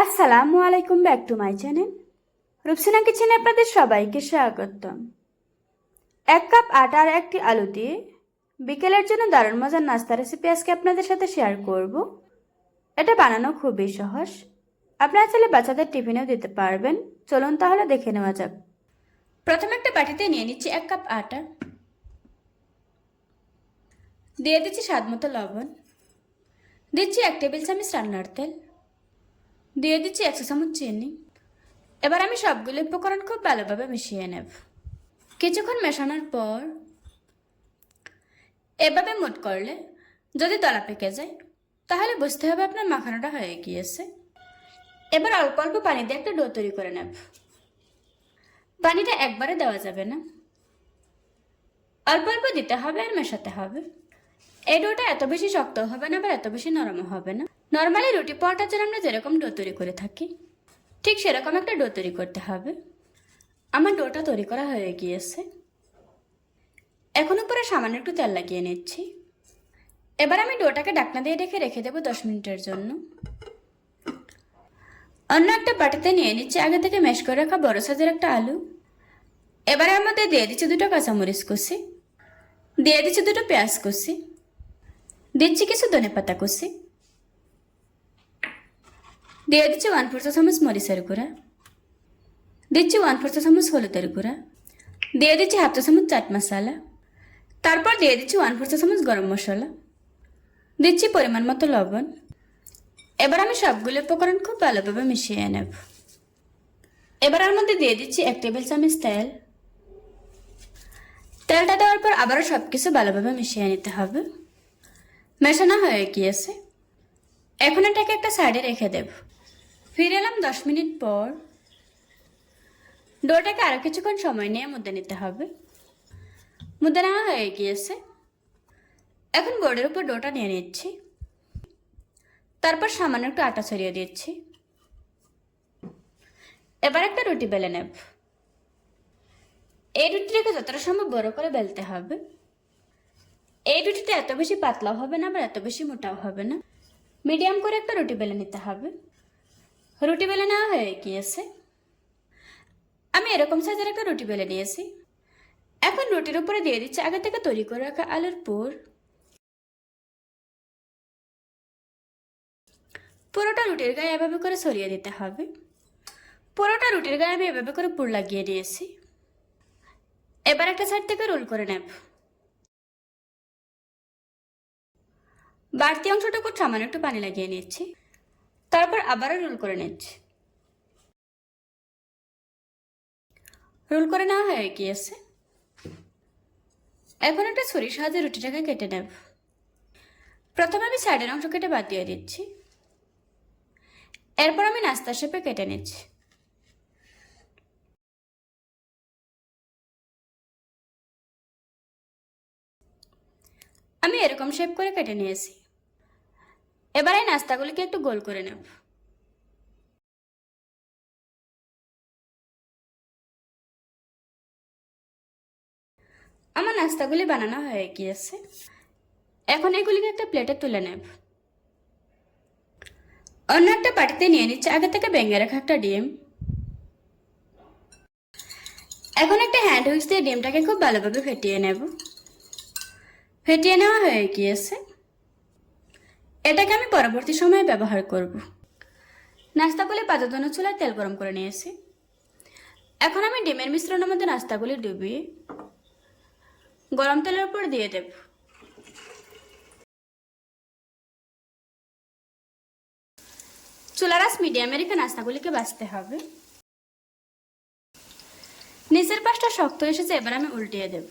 আসসালামু আলাইকুম back to my channel. Rupsina কিচেনে আপনাদের সবাইকে স্বাগতম। এক কাপ আটা আর একটি আলু দিয়ে বিকেলের জন্য দারুণ মজার নাস্তা রেসিপি আজকে আপনাদের সাথে শেয়ার করব। এটা বানানো খুবই সহজ। আপনারা চাইলে বাচ্চাদের টিফিনেও দিতে পারবেন। চলুন তাহলে দেখে নেওয়া যাক। প্রথমে একটা বাটিতে নিয়ে নিচ্ছি এক কাপ আটা। দিয়ে দিচ্ছি স্বাদ মতো লবণ। দিচ্ছি এক টেবিল চামচ রান্নার তেল। দিয়ে দিচ্ছি একশো চামচ চিনি। এবার আমি সবগুলো উপকরণ খুব ভালোভাবে মিশিয়ে নেব। কিছুক্ষণ মেশানোর পর এভাবে মুট করলে যদি তলা পেকে যায়, তাহলে বুঝতে হবে আপনার মাখানোটা হয়ে গিয়েছে। এবার অল্প অল্প পানি দিয়ে একটা ডো তৈরি করে নেব। পানিটা একবারে দেওয়া যাবে না। অল্প অল্প দিতে হবে আর মেশাতে হবে। এই ডোটা এত বেশি শক্ত হবে না আবার এত বেশি নরমও হবে না। নর্মালি রুটি পরোটার জন্য আমরা যেরকম ডো তৈরি করে থাকি, ঠিক সেরকম একটা ডো তৈরি করতে হবে। আমার ডোটা তৈরি করা হয়ে গিয়েছে। এখন উপরে সামান্য একটু তেল লাগিয়ে নিচ্ছি। এবার আমি ডোটাকে ডাকনা দিয়ে রেখে রেখে দেবো দশ মিনিটের জন্য। অন্য একটা বাটিতে নিয়ে নিচ্ছি আগে থেকে ম্যাশ করে রাখা বড় সাইজের একটা আলু। এবারে এর মধ্যে দিয়ে দিচ্ছি দুটো কাঁচামরিচ কুচি, দিয়ে দিচ্ছি দুটো পেঁয়াজ কুচি, দিচ্ছি কিছু ধনে পাতা কুচি দিয়ে ওয়ান ফোর চা চামচ মরিচের গুঁড়া দিচ্ছি ওয়ান ফোর চা চামচ হলুদের গুঁড়া দিয়ে দিচ্ছি হাফ চা চামচ চাট মশলা তারপর দিয়ে দিচ্ছি ওয়ান ফোর চা চামচ গরম মশলা দিচ্ছি পরিমাণ মতো লবণ এবার আমি সবগুলো উপকরণ খুব ভালোভাবে মিশিয়ে নেব এবার এর মধ্যে দিয়ে দিচ্ছি এক টেবিল চামচ তেল তেলটা দেওয়ার পর আবারও সব কিছু ভালোভাবে মিশিয়ে নিতে হবে মেশানো হয়ে গিয়েছে এখন এটাকে একটা সাইডে রেখে দেব ফিরে এলাম দশ মিনিট পর। ডোটাকে আরও কিছুক্ষণ সময় নিয়ে মুদ্দে নিতে হবে। মুদ্দে নেওয়া হয়ে গিয়েছে। এখন বোর্ডের উপর ডোটা নিয়ে নিচ্ছি। তারপর সামান্য একটু আটা ছড়িয়ে দিচ্ছি। এবার একটা রুটি বেলে নেব। এই রুটিটাকে যতটা সম্ভব বড় করে বেলতে হবে। এই রুটিটা এত বেশি পাতলাও হবে না, আবার এত বেশি মোটাও হবে না। মিডিয়াম করে একটা রুটি বেলে নিতে হবে। রুটি বেলে নেওয়া হয়ে গিয়েছে আমি এরকম সাইজের একটা রুটি বেলে নিয়েছি এখন রুটির উপরে দিয়ে দিচ্ছি আগে থেকে তৈরি করে রাখা আলুর পুর পুরোটা রুটির গায়ে এভাবে করে সরিয়ে দিতে হবে পুরোটা রুটির গায়ে আমি এভাবে করে পুর লাগিয়ে দিয়েছি এবার একটা সাইড থেকে রোল করে নেব বাড়তি অংশটুকু সামান্য একটু পানি লাগিয়ে নিচ্ছি তারপর আবারও রোল করে নিচ্ছি রোল করে নেওয়া হয়ে গিয়েছে। এখন একটা ছুরির সাহায্যে রুটিটাকে কেটে নেব। প্রথমে আমি সাইডের অংশ কেটে বাদ দিয়ে দিচ্ছি। এরপর আমি নাস্তা শেপে কেটে নিচ্ছি। আমি এরকম শেপ করে কেটে নিয়েছি। এবার এই নাস্তাগুলিকে একটু গোল করে নেব। আমার নাস্তাগুলি বানানো হয়ে গিয়েছে। এখন এগুলিকে একটা প্লেটে তুলে নেব। অন্য একটা পাটিতে নিয়ে নিচ্ছে আগে থেকে ভেঙে রাখা একটা ডিম। এখন একটা হ্যান্ড হুইক্স দিয়ে ডিমটাকে খুব ভালোভাবে ফেটিয়ে নেব। ফেটিয়ে নেওয়া হয়ে গিয়েছে। এটাকে আমি পরবর্তী সময়ে ব্যবহার করব। নাস্তাগুলি পাতার জন্য চুলায় তেল গরম করে নিয়েছি। এখন আমি ডিমের মিশ্রণের মধ্যে নাস্তাগুলি ডুবিয়ে গরম তেলের উপর দিয়ে দেব। চুলারাস মিডিয়ামে রেখে নাস্তাগুলিকে বাঁচতে হবে। নিচের পাশটা শক্ত এসেছে, এবার আমি উল্টিয়ে দেব।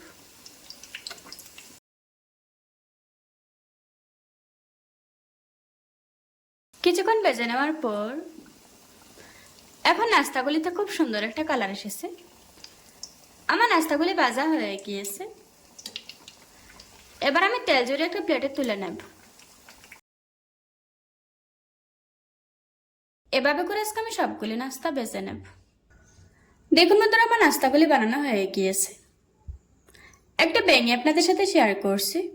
কিছুক্ষণ বেজে নেওয়ার পর এখন নাস্তাগুলিতে খুব সুন্দর একটা কালার এসেছে। আমার নাস্তাগুলি ভাজা হয়ে গিয়েছে। এবার আমি তেল জড়িয়ে একটা প্লেটে তুলে নেব। এভাবে করে আজকে আমি সবগুলি নাস্তা বেছে নেব। দেখুন বন্ধুরা, আমার নাস্তাগুলি বানানো হয়ে গিয়েছে। একটা বেঙে আপনাদের সাথে শেয়ার করছি।